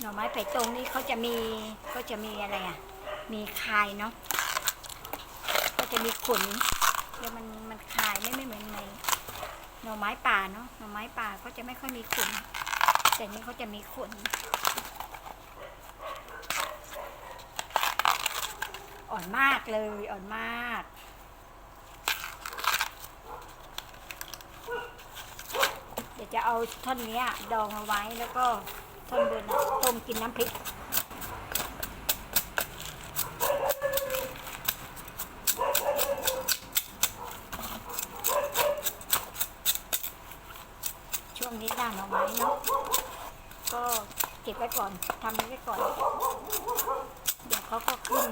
หน่อไม้ไผ่ตรงนี่เขาจะมีก็จะมีอะไรอะ มีคายเนาะก็จะมีขนแล้วมันมันคายไม่ไม่เหมือนในหน่อไม้ป่าเนาะหน่อไม้ป่าก็จะไม่ค่อยมีขนแต่นี่เขาจะมีขนอ่อนมากเลยอ่อนมากเดี๋ยวจะเอาท่อนนี้ดองเอาไว้แล้วก็ ท่อนบนนะต้มกินน้ำพริก ช่วงนี้หน้าหน่อไม้เนาะก็เก็บไว้ก่อนทำไว้ก่อน เดี๋ยวเขาก็ขึ้น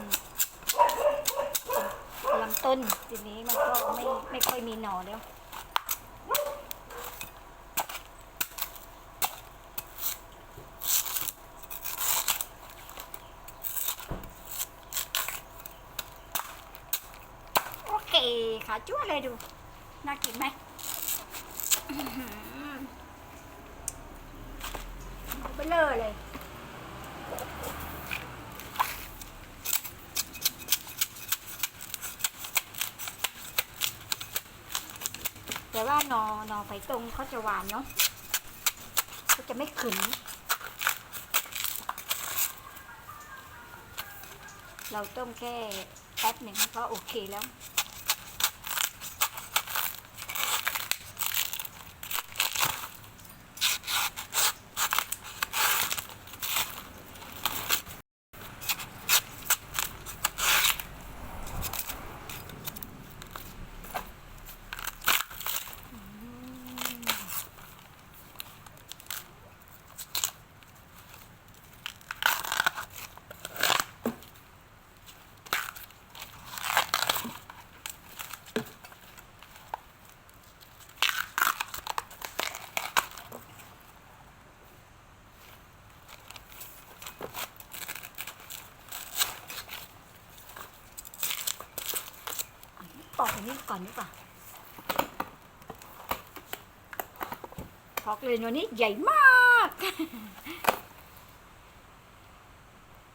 ลำต้นทีนี้มันก็ไม่ไม่ค่อยมีหน่อแล้ว โอเคขาจั่วเลยดู น่ากินไหมเบลอเลยแต่ว่านอนอไผ่ตรงเขาจะหวานเนาะเขาจะไม่ขืนเราต้มแค่แป๊บหนึ่งก็โอเคแล้ว ปอกอันนี้ก่อนดีกว่าพอกเลยหนนี้ใหญ่มาก